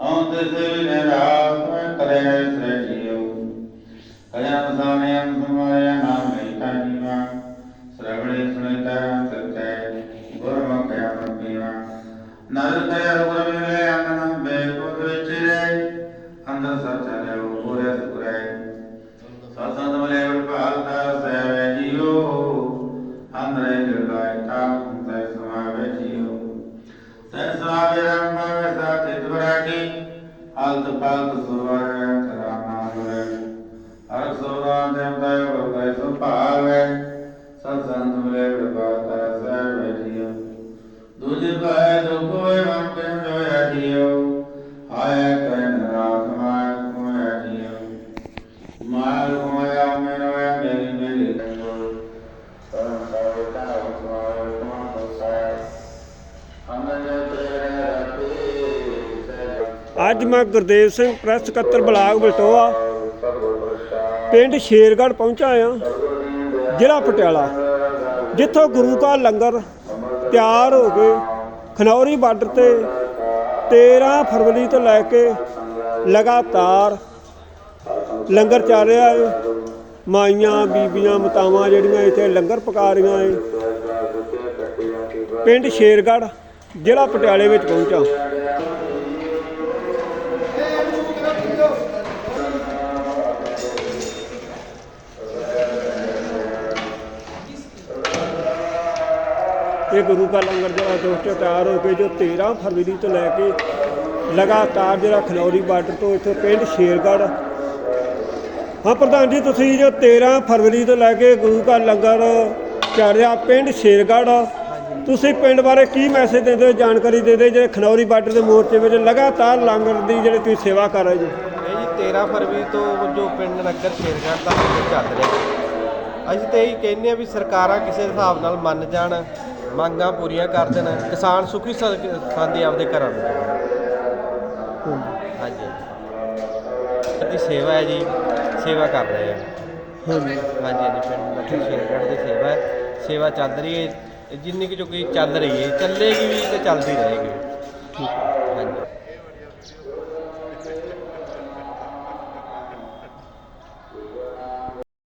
ਹਉ ਤਿਸ ਨੇ ਰਾਤ ਕਰੇ ਸੇ ਜੀਉ ਕਲਿਆਣ ਸਾਮਿਆਂ ਸਮਾਇਆ ਨਾਮ ਲਿਖਾ ਜੀਵਾ। ਸਰਵਣੇ ਸੁਣਤਾ ਸਤੈ ਗੁਰਮੁਖ ਆਪ ਪੀਵਾ ਨਰ ਕੈ ਗੁਰ ਮਿਲੇ ਅੰਨ ਬੇਕੁਦ ਵਿੱਚ ਰਹਿ। ਅੰਦਰ ਸੱਚ ਹੈ ਉਹ ਪੂਰੇ ਸੁਰੇ ਸਤਸੰਗ ਮਲੇ ਵਰਪਾਲਤਾ ਸਹਿ ਜੀਉ ਅੰਦਰੇ ਨਿਰਗਾਇ ਤਾ ਸਹਿ ਸਮਾਵੇ ਜੀਉ ਸਹਿ ਸਮਾਵੇ ਰੰਗ ਮਵੇ ਸਾਥੀ ਦੁਰਾਟੀ ਹਲਤ ਫਲਤ ਸੁਵਰ ਕਰਾਨਾ ਹੋਏ ਹਰ ਸੋਰਾ ਦੇਵਤਾ ਵਰਗੈ ਸੁਭਾਵੈ। ਸਤਸੰਗ ਮਲੇ ਵਰਪਾਲਤਾ ਸਹਿ ਜੀਉ ਦੂਜੇ ਕਹੇ ਦੁਖ ਹੋਏ ਮਨ ਤੇ ਅੱਜ ਮੈਂ ਗੁਰਦੇਵ ਸਿੰਘ ਪ੍ਰੈਸ ਸਕੱਤਰ ਬਲਾਕ ਬਲਟੋਆ, ਪਿੰਡ ਸ਼ੇਰਗੜ੍ਹ ਪਹੁੰਚਾ ਆ ਜ਼ਿਲ੍ਹਾ ਪਟਿਆਲਾ, ਜਿੱਥੋਂ ਗੁਰੂ ਕਾ ਲੰਗਰ ਤਿਆਰ ਹੋ ਕੇ ਖਨੌਰੀ ਬਾਰਡਰ ਤੇ 13 ਫਰਵਰੀ ਤੋਂ ਲੈ ਕੇ ਲਗਾਤਾਰ ਲੰਗਰ ਚੱਲ ਰਿਹਾ ਹੈ ਮਾਈਆਂ, ਬੀਬੀਆਂ, ਮਤਾਵਾਂ ਜਿਹੜੀਆਂ ਇੱਥੇ ਲੰਗਰ ਪਕਾ ਰਹੀਆਂ ਏ। ਪਿੰਡ ਸ਼ੇਰਗੜ੍ਹ, ਜ਼ਿਲ੍ਹਾ ਪਟਿਆਲੇ ਵਿੱਚ ਪਹੁੰਚਾ। ਇਹ ਗੁਰੂ ਕਾ ਲੰਗਰ ਜਿਹੜਾ ਦੋਸਤੋ ਤਿਆਰ ਹੋ ਕੇ ਜੋ 13 ਫਰਵਰੀ ਤੋਂ ਲੈ ਕੇ ਲਗਾਤਾਰ ਜਿਹੜਾ ਖਨੌਰੀ ਬਾਰਡਰ ਤੋਂ ਇੱਥੋਂ ਪਿੰਡ ਸ਼ੇਰਗੜ੍ਹ। ਹਾਂ, ਪ੍ਰਧਾਨ ਜੀ, ਤੁਸੀਂ ਜੋ 13 ਫਰਵਰੀ ਤੋਂ ਲੈ ਕੇ ਗੁਰੂ ਕਾ ਲੰਗਰ ਚੱਲ ਰਿਹਾ ਪਿੰਡ ਸ਼ੇਰਗੜ੍ਹ, ਤੁਸੀਂ ਪਿੰਡ ਬਾਰੇ ਕੀ ਮੈਸੇਜ ਦਿੰਦੇ ਹੋ, ਜਾਣਕਾਰੀ ਦੇ ਦਿਓ ਜਿਹੜੇ ਖਨੌਰੀ ਬਾਰਡਰ ਦੇ ਮੋਰਚੇ ਵਿੱਚ ਲਗਾਤਾਰ ਲੰਗਰ ਦੀ ਜਿਹੜੀ ਤੁਸੀਂ ਸੇਵਾ ਕਰ ਰਹੇ ਜੀ ਇਹ ਜੀ 13 ਫਰਵਰੀ ਤੋਂ ਜੋ ਪਿੰਡ ਲੰਗਰ ਸ਼ੇਰਗੜ੍ਹ ਦਾ ਚੱਲ ਰਿਹਾ, ਅਸੀਂ ਤੇ ਇਹੀ ਕਹਿੰਦੇ ਆ ਵੀ ਸਰਕਾਰਾਂ ਕਿਸੇ ਹਿਸਾਬ ਨਾਲ ਮੰਨ ਜਾਣ ਮੰਗਾਂ ਪੂਰੀਆਂ ਕਰ ਦੇਣ। ਕਿਸਾਨ ਸੁਖੀ ਸਾਂਦੇ ਆਪਦੇ ਘਰਾਂ ਨੂੰ। ਹਾਂਜੀ। ਦੀ ਸੇਵਾ ਹੈ ਜੀ ਸੇਵਾ ਕਰ ਰਹੇ ਆ। ਹਾਂਜੀ। ਹਾਂਜੀ ਪਿੰਡ ਨਗਰ ਸ਼ੇਰਗੜ੍ਹ ਦੀ ਸੇਵਾ ਹੈ। ਸੇਵਾ ਚੱਲ ਰਹੀ ਹੈ। ਜਿੰਨੀ ਕੁ ਜੋ ਕੋਈ ਚੱਲ ਰਹੀ ਹੈ ਚੱਲੇਗੀ ਵੀ ਤੇ ਚੱਲਦੀ ਰਹੇਗੀ।